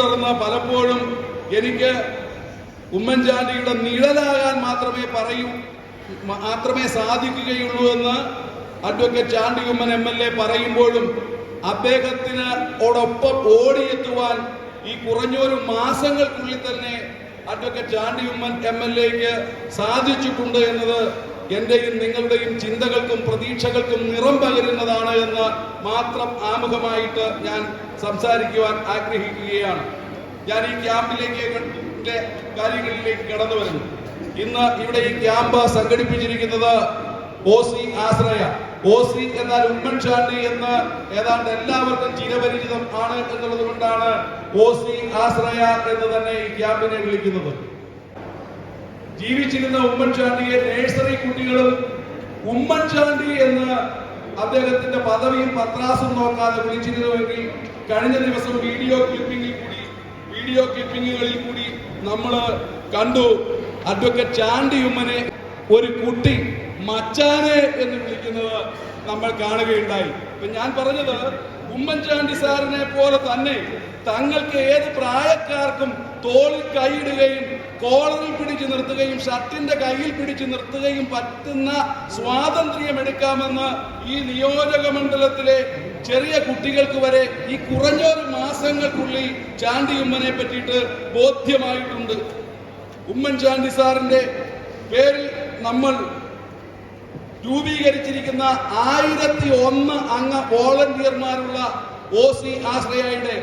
പാത പിന്തുടർന്ന് പലപ്പോഴും എനിക്ക് ഉമ്മൻചാണ്ടിയുടെ നിഴലാകാൻ മാത്രമേ പറയൂ മാത്രമേ സാധിക്കുകയുള്ളൂ എന്ന് advocate Chandy Oommen M L A പറയുമ്പോഴും അദ്ദേഹത്തിന് ഓടൊപ്പം ഓടിയെത്തുവാൻ ഈ കുറഞ്ഞൊരു മാസങ്ങൾക്കുള്ളിൽ തന്നെ advocate Chandy Oommen M L എക്ക് സാധിച്ചിട്ടുണ്ട് എന്നത് എന്റെയും നിങ്ങളുടെയും ചിന്തകൾക്കും പ്രതീക്ഷകൾക്കും നിറം പകരുന്നതാണ് എന്ന് മാത്രം ആമുഖമായിട്ട് ഞാൻ സംസാരിക്കുവാൻ ആഗ്രഹിക്കുകയാണ്. ഞാൻ ഈ ക്യാമ്പിലേക്ക് കാര്യങ്ങളിലേക്ക് കടന്നു വരുന്നു. ഇന്ന് ഇവിടെ ഈ ക്യാമ്പ് സംഘടിപ്പിച്ചിരിക്കുന്നത് ഓസി ആശ്രയ. ഓസി എന്നാൽ ഉമ്മൻചാണ്ടി എന്ന് ഏതാണ്ട് എല്ലാവർക്കും ചിരപരിചിതം ആണ് എന്നുള്ളത് കൊണ്ടാണ് ഓസി ആശ്രയ എന്ന് തന്നെ ഈ ക്യാമ്പിനെ വിളിക്കുന്നത്. ജീവിച്ചിരുന്ന ഉമ്മൻചാണ്ടിയെ നേഴ്സറി കുട്ടികളും ഉമ്മൻചാണ്ടി എന്ന് അദ്ദേഹത്തിന്റെ പദവിയും പത്രാസും നോക്കാതെ വിളിച്ചിരുന്നുവെങ്കിൽ കഴിഞ്ഞ ദിവസം വീഡിയോ ക്ലിപ്പിംഗിൽ കൂടി വീഡിയോ ക്ലിപ്പിങ്ങുകളിൽ കൂടി നമ്മൾ കണ്ടു. അഡ്വക്കേറ്റ് ചാണ്ടി ഉമ്മനെ ഒരു കുട്ടി മച്ചാനെ എന്ന് വിളിക്കുന്നത് നമ്മൾ കാണുകയുണ്ടായി. ഇപ്പൊ ഞാൻ പറഞ്ഞത് ഉമ്മൻചാണ്ടി സാറിനെ പോലെ തന്നെ തങ്ങൾക്ക് ഏത് പ്രായക്കാർക്കും തോളിൽ കൈയിടുകയും കോളറിൽ പിടിച്ചു നിർത്തുകയും ഷർട്ടിന്റെ കയ്യിൽ പിടിച്ചു നിർത്തുകയും പറ്റുന്ന സ്വാതന്ത്ര്യം എടുക്കാമെന്ന് ഈ നിയോജക മണ്ഡലത്തിലെ ചെറിയ കുട്ടികൾക്ക് വരെ ഈ കുറഞ്ഞൊരു മാസങ്ങൾക്കുള്ളിൽ ചാണ്ടി ഉമ്മനെ പറ്റിയിട്ട് ബോധ്യമായിട്ടുണ്ട്. ഉമ്മൻചാണ്ടി സാറിന്റെ പേരിൽ നമ്മൾ രൂപീകരിച്ചിരിക്കുന്ന ആയിരത്തി ഒന്ന് അംഗ വോളണ്ടിയർമാരുള്ള ഒ സി ആശ്രയയുടെ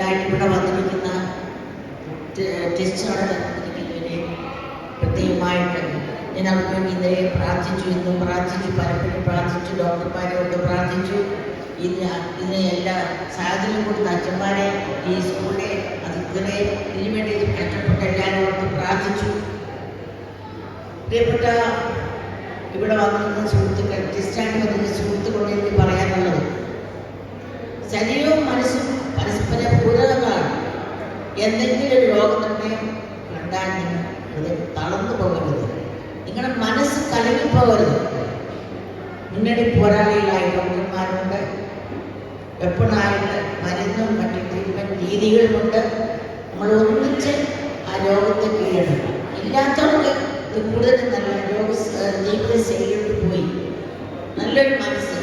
അതിനായിട്ട് ഇവിടെ വന്നിരിക്കുന്ന പ്രത്യേകമായിട്ട് ഞാൻ അവർക്ക് ഇന്നലെ പ്രാർത്ഥിച്ചു ഇന്നും പ്രാർത്ഥിച്ചു പലപ്പോഴും പ്രാർത്ഥിച്ചു ഡോക്ടർമാരെ കൊണ്ട് പ്രാർത്ഥിച്ചു ഇന്ന് ഇതിനെ എല്ലാ സാഹചര്യം കൊടുത്ത അച്ഛന്മാരെ ഈ സ്കൂളിലെ അതിഥികളെ ഇതിനു വേണ്ടി കഷ്ടപ്പെട്ട എല്ലാവരും അവർക്ക് പ്രാർത്ഥിച്ചു പ്രിയപ്പെട്ട ഇവിടെ വന്നിരുന്ന സുഹൃത്തുക്കൾ ക്രിസ്ത്യാനി വന്നിരുന്ന സുഹൃത്തുക്കളോട് എനിക്ക് പറയാനുള്ളത് ശരീരവും എന്തെങ്കിലും ഒരു രോഗനിർണയം കണ്ടാൽ നിങ്ങൾ തളർന്നു പോകരുത്. നിങ്ങളുടെ മനസ്സ് കലങ്ങി പോകരുത്. മുന്നണി പോരാളികളായ ഡോക്ടർമാരുണ്ട്. വെപ്പണായിട്ട് മരുന്നും മറ്റു ട്രീറ്റ്മെന്റ് രീതികളുമുണ്ട്. നമ്മൾ ഒന്നിച്ച് ആ രോഗത്തെ കീഴടക്കണം ഇല്ലാത്തവർക്ക് ഇത് കൂടുതൽ നല്ല രോഗ ജീവിത ശൈലിയോട്ട് പോയി. നല്ലൊരു മനസ്സ്.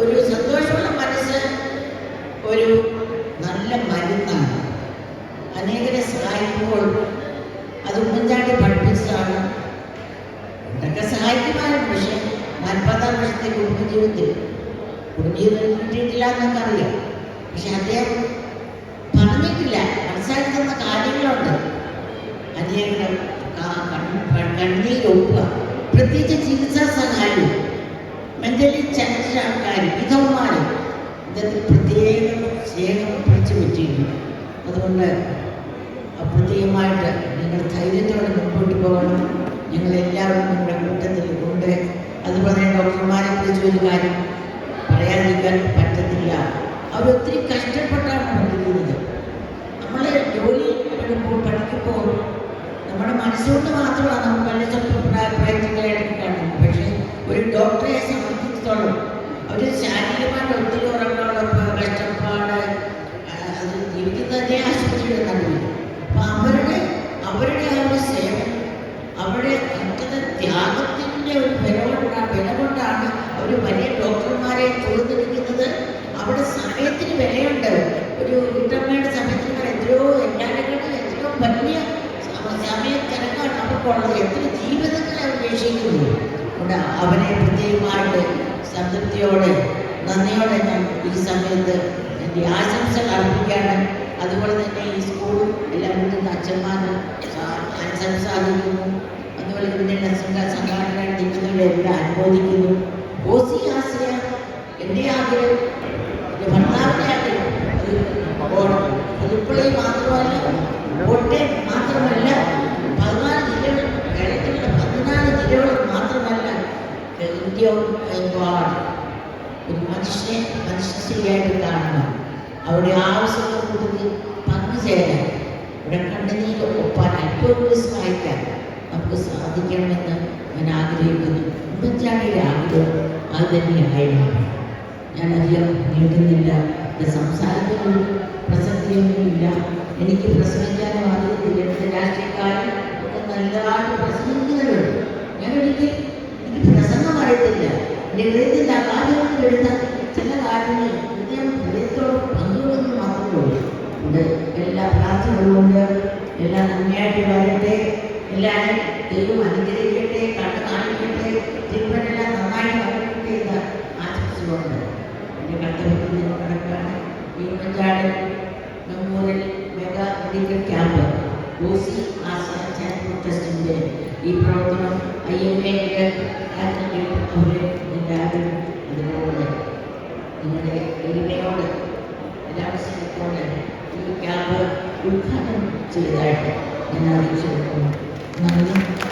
ഒരു സന്തോഷമുള്ള മനസ്സ് ഒരു നല്ല മരുന്നാണ്. അനേകരെ സഹായിക്കുമ്പോൾ അത് ഉമ്മൻചാണ്ടി പഠിപ്പിച്ചതാണ്. എന്തൊക്കെ സഹായിക്കുമായിരുന്നു പക്ഷെ നാൽപ്പത്താറ് വർഷത്തെ കുടുംബജീവിതത്തിൽ കുടുംബജീവിതം കിട്ടിയിട്ടില്ല എന്നൊക്കെ അറിയാം. പക്ഷെ അദ്ദേഹം പറഞ്ഞിട്ടില്ല മനസ്സിലാക്കി തന്ന കാര്യങ്ങളുണ്ട്. അനേകം ക- ഒപ്പുക പ്രത്യേകിച്ച് ചികിത്സാ സഹായം മെന്റലി ചലഞ്ച് ആൾക്കാർ വിധവന്മാർ ഇതൊക്കെ പ്രത്യേകം സ്നേഹം പിടിച്ചു പറ്റിയിരുന്നു അതുകൊണ്ട് പ്രത്യേകമായിട്ട് നിങ്ങൾ ധൈര്യത്തോടെ മുമ്പോട്ട് പോകണം. ഞങ്ങളെല്ലാവരും നിങ്ങളുടെ കൂട്ടത്തിൽ ഉണ്ട്. അതുപോലെ ഡോക്ടർമാരെ കുറിച്ച് ഒരു കാര്യം അതുകൊണ്ട് അവനെ പ്രത്യേകമായിട്ട് സംതൃപ്തിയോടെ നന്ദിയോടെ ഞാൻ ഈ സമയത്ത് എന്റെ ആശംസകൾ അർപ്പിക്കുകയാണ്. അതുപോലെ തന്നെ ഈ സ്കൂളും എല്ലാം വീട്ടിൽ അച്ഛന്മാർ ആശംസ സാധിക്കുന്നു. അതുപോലെ സംഘ സംഘാടന ടീച്ചറുകളെ എല്ലാം അനുമോദിക്കുന്നു. ഓസി ആശയ എന്റെ ആഗ്രഹം എന്റെ ഭർത്താവിന്റെ ആഗ്രഹം അത് പുതുപ്പള്ളി മാത്രമല്ല ഒരുപാട് ഒരു മനുഷ്യനെ മനുഷ്യശരിയായിട്ട് കാണണം അവരുടെ ആവശ്യങ്ങൾ കൊടുത്ത് പങ്കുചേരാൻ ഇവിടെ കണ്ണുനീര് ഒപ്പാൻ ഏറ്റവും സഹായിക്കാൻ നമുക്ക് സാധിക്കണമെന്ന് ഞാൻ ആഗ്രഹിക്കുന്നു. ഉമ്മൻചാണ്ടിയുടെ ആഗ്രഹം? അത് തന്നെയായിരുന്നു. ഞാൻ അധികം നീട്ടുന്നില്ല സംസാരത്തിനൊന്നും പ്രസക്തിയൊന്നുമില്ല എനിക്ക് പ്രസംഗിക്കാനും അറിയത്തില്ല. എന്റെ രാഷ്ട്രീയക്കാരൻ ഒക്കെ നല്ലതായിട്ട് പ്രസംഗിക്കുന്നവരുണ്ട്. പ്രസംഗം അറിയത്തില്ല എന്റെ ഹൃദയത്തിന്റെ കാര്യങ്ങൾ എഴുതാൻ ചില കാര്യങ്ങൾ ഹൃദയം ഹൃദയത്തോട് പങ്കുവെന്ന് മാത്രമേ ഉള്ളൂ. എല്ലാ പ്രാർത്ഥനകളുമുണ്ട് എല്ലാം നന്ദിയായിട്ട് വരട്ടെ. എല്ലാവരും ദൈവം അനുഗ്രഹിക്കട്ടെ കണ്ടു കാണിക്കട്ടെ തിരുവനെല്ലാം നന്നായി വരട്ടെ എന്ന് ആശംസിച്ചുകൊണ്ട് എന്റെ കർത്തവ്യത്തിൽ നടക്കാണ് ഇരുപഞ്ചാട് മെമ്മോറിയൽ മെഗാ മെഡിക്കൽ ക്യാമ്പ് ഓസി ആശാ ചാരിറ്റബിൾ ട്രസ്റ്റിന്റെ ഈ പ്രവർത്തനം ഐ എം ഒരു എല്ലാവരും അതിനോട് നിങ്ങളുടെ എളിമയോട് എല്ലാവരുടെ ഈ ക്യാമ്പ് ഉദ്ഘാടനം ചെയ്തതായിട്ട് ഞാൻ നന്ദി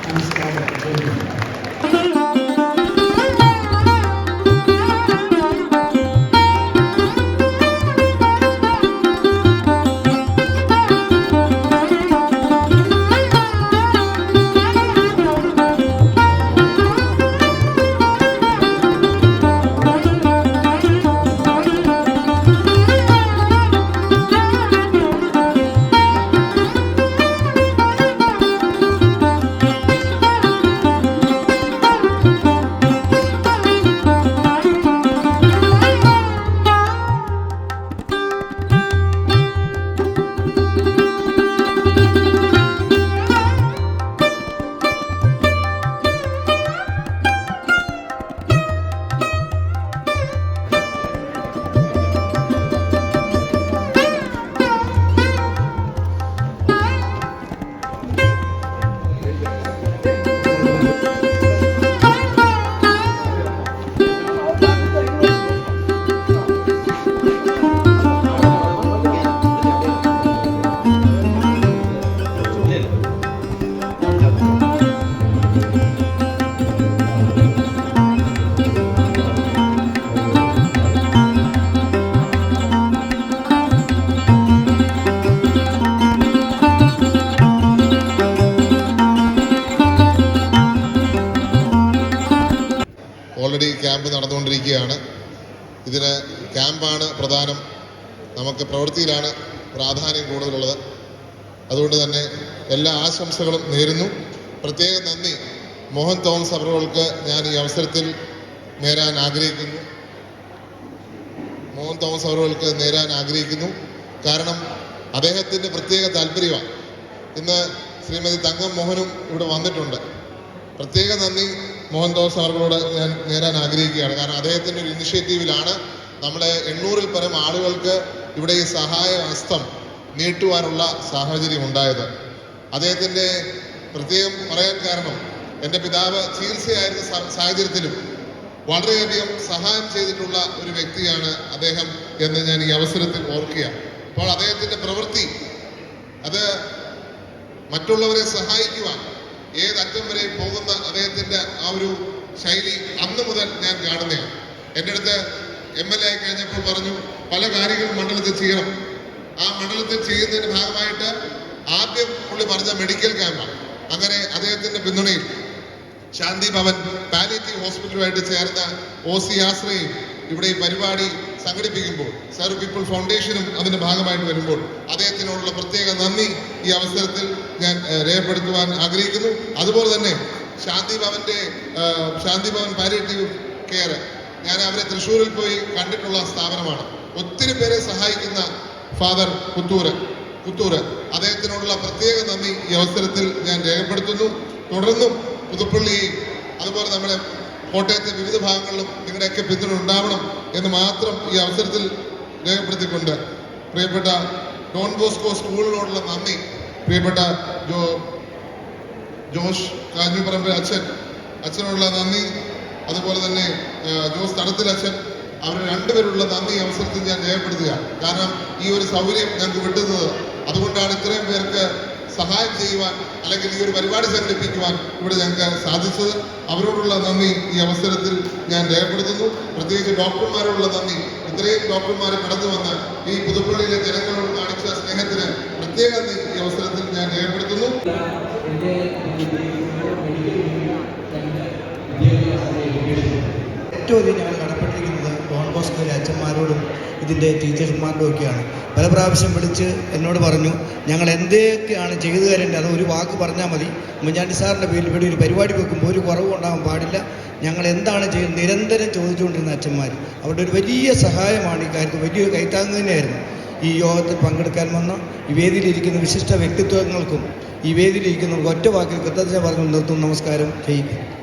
നമസ്കാരം. ഇതിന് ക്യാമ്പാണ് പ്രധാനം. നമുക്ക് പ്രവൃത്തിയിലാണ് പ്രാധാന്യം കൂടുതലുള്ളത്. അതുകൊണ്ട് തന്നെ എല്ലാ ആശംസകളും നേരുന്നു. പ്രത്യേക നന്ദി. മോഹൻ തോമസ് അവറുകൾക്ക് ഞാൻ ഈ അവസരത്തിൽ നേരാൻ ആഗ്രഹിക്കുന്നു. മോഹൻ തോമസ് അവറുകൾക്ക് നേരാൻ ആഗ്രഹിക്കുന്നു. കാരണം അദ്ദേഹത്തിന്റെ പ്രത്യേക താല്പര്യമാണ്. ഇന്ന് ശ്രീമതി തങ്കം മോഹനും ഇവിടെ വന്നിട്ടുണ്ട്. പ്രത്യേക നന്ദി. മോഹൻദാസ് സാറുകളോട് ഞാൻ നേരാൻ ആഗ്രഹിക്കുകയാണ്. കാരണം അദ്ദേഹത്തിന്റെ ഒരു ഇനിഷ്യേറ്റീവിലാണ് നമ്മളെ എണ്ണൂറിൽ പരം ആളുകൾക്ക് ഇവിടെ ഈ സഹായ ഹസ്തം നീട്ടുവാനുള്ള സാഹചര്യം ഉണ്ടായത്. അദ്ദേഹത്തിന്റെ പ്രത്യേകം പറയാൻ കാരണം എന്റെ പിതാവ് ചികിത്സയായിരുന്ന സാഹചര്യത്തിലും വളരെയധികം സഹായം ചെയ്തിട്ടുള്ള ഒരു വ്യക്തിയാണ് അദ്ദേഹം എന്ന് ഞാൻ ഈ അവസരത്തിൽ ഓർക്കുക അപ്പോൾ അദ്ദേഹത്തിന്റെ പ്രവൃത്തി അത് മറ്റുള്ളവരെ സഹായിക്കുവാൻ ഏതറ്റം വരെ പോകുന്ന അദ്ദേഹത്തിന്റെ ആ ഒരു ശൈലി അന്ന് മുതൽ ഞാൻ കാണുന്നതാണ് എന്റെ അടുത്ത് എം എൽ എ ആയി കഴിഞ്ഞപ്പോൾ പറഞ്ഞു പല കാര്യങ്ങളും മണ്ഡലത്തിൽ ചെയ്യണം. ആ മണ്ഡലത്തിൽ ചെയ്യുന്നതിന്റെ ഭാഗമായിട്ട് ആദ്യം പുള്ളി പറഞ്ഞ മെഡിക്കൽ ക്യാമ്പ് അങ്ങനെ അദ്ദേഹത്തിന്റെ പിന്തുണയിൽ ശാന്തി ഭവൻ പാലിറ്റീവ് ഹോസ്പിറ്റലുമായിട്ട് ചേർന്ന ഒ സി ആശ്രയും ഇവിടെ ഈ പരിപാടി സംഘടിപ്പിക്കുമ്പോൾ സർവ് പീപ്പിൾ ഫൗണ്ടേഷനും അതിന്റെ ഭാഗമായിട്ട് വരുമ്പോൾ അദ്ദേഹത്തിനോടുള്ള പ്രത്യേക നന്ദി ഈ അവസരത്തിൽ ഞാൻ രേഖപ്പെടുത്തുവാൻ ആഗ്രഹിക്കുന്നു. അതുപോലെ തന്നെ ശാന്തി ഭവന്റെ ഏഹ്, ശാന്തി ഭവൻ പാലിയേറ്റീവ് കെയർ ഞാൻ അവരെ തൃശ്ശൂരിൽ പോയി കണ്ടിട്ടുള്ള സ്ഥാപനമാണ്. ഒത്തിരി പേരെ സഹായിക്കുന്ന ഫാദർ പുത്തൂര് പുത്തൂര്. അദ്ദേഹത്തിനോടുള്ള പ്രത്യേക നന്ദി ഈ അവസരത്തിൽ ഞാൻ രേഖപ്പെടുത്തുന്നു. തുടർന്നും പുതുപ്പള്ളി അതുപോലെ നമ്മുടെ കോട്ടയത്തെ വിവിധ ഭാഗങ്ങളിലും നിങ്ങളുടെയൊക്കെ പിന്തുണ ഉണ്ടാവണം എന്ന് മാത്രം ഈ അവസരത്തിൽ രേഖപ്പെടുത്തിക്കൊണ്ട് പ്രിയപ്പെട്ട ഡോൺ ബോസ്കോ സ്കൂളിനോടുള്ള നന്ദി. പ്രിയപ്പെട്ട ജോ ജോഷ് കാഞ്ഞുപറമ്പ് അച്ഛൻ അച്ഛനോടുള്ള നന്ദി. അതുപോലെ തന്നെ ജോസ് തടത്തിൽ അച്ഛൻ അവർ രണ്ടുപേരുള്ള നന്ദി അവസരത്തിൽ ഞാൻ രേഖപ്പെടുത്തുക. കാരണം ഈ ഒരു സൗകര്യം ഞങ്ങൾക്ക് വിട്ടുന്നത് അതുകൊണ്ടാണ് ഇത്രയും പേർക്ക് സഹായം ചെയ്യുവാൻ അല്ലെങ്കിൽ ഈ ഒരു പരിപാടി സംഘടിപ്പിക്കുവാൻ ഇവിടെ ഞങ്ങൾക്ക് സാധിച്ചത്. അവരോടുള്ള നന്ദി ഈ അവസരത്തിൽ ഞാൻ രേഖപ്പെടുത്തുന്നു. പ്രത്യേകിച്ച് ഡോക്ടർമാരോടുള്ള നന്ദി. ഇത്രയും ഡോക്ടർമാർ കടന്നു വന്ന് ഈ പുതുപ്പള്ളിയിലെ ജനങ്ങളോട് കാണിച്ച സ്നേഹത്തിന് പ്രത്യേക നന്ദി. ഈ അവസരത്തിൽ ഞാൻ രേഖപ്പെടുത്തുന്നു. ഏറ്റവും അധികം ഞങ്ങൾ കടപ്പെട്ടിരിക്കുന്നത് ഡോൺ അച്ഛന്മാരോടും ഇതിന്റെ ടീച്ചർമാരോടും ഒക്കെയാണ്. പല പ്രാവശ്യം വിളിച്ച് എന്നോട് പറഞ്ഞു ഞങ്ങൾ എന്തൊക്കെയാണ് ചെയ്തു തരേണ്ടത് അത് ഒരു വാക്ക് പറഞ്ഞാൽ മതി. ഉമ്മൻചാണ്ടി സാറിന്റെ പേരിൽ ഇവിടെ ഒരു പരിപാടി വെക്കുമ്പോൾ ഒരു കുറവും ഉണ്ടാകാൻ പാടില്ല. ഞങ്ങൾ എന്താണ് ചെയ്യുന്നത് നിരന്തരം ചോദിച്ചുകൊണ്ടിരുന്ന അച്ഛന്മാർ അവരുടെ ഒരു വലിയ സഹായമാണ് ഈ കാര്യത്തിൽ. വലിയൊരു കൈത്താങ്ങ് തന്നെയായിരുന്നു. ഈ യോഗത്തിൽ പങ്കെടുക്കാൻ വന്ന ഈ വേദിയിലിരിക്കുന്ന വിശിഷ്ട വ്യക്തിത്വങ്ങൾക്കും ഈ വേദിയിലിരിക്കുന്നവർക്ക് ഒറ്റ വാക്കിൽ കൃതജ്ഞത പറഞ്ഞു നിർത്തും നമസ്കാരം ജയിക്കും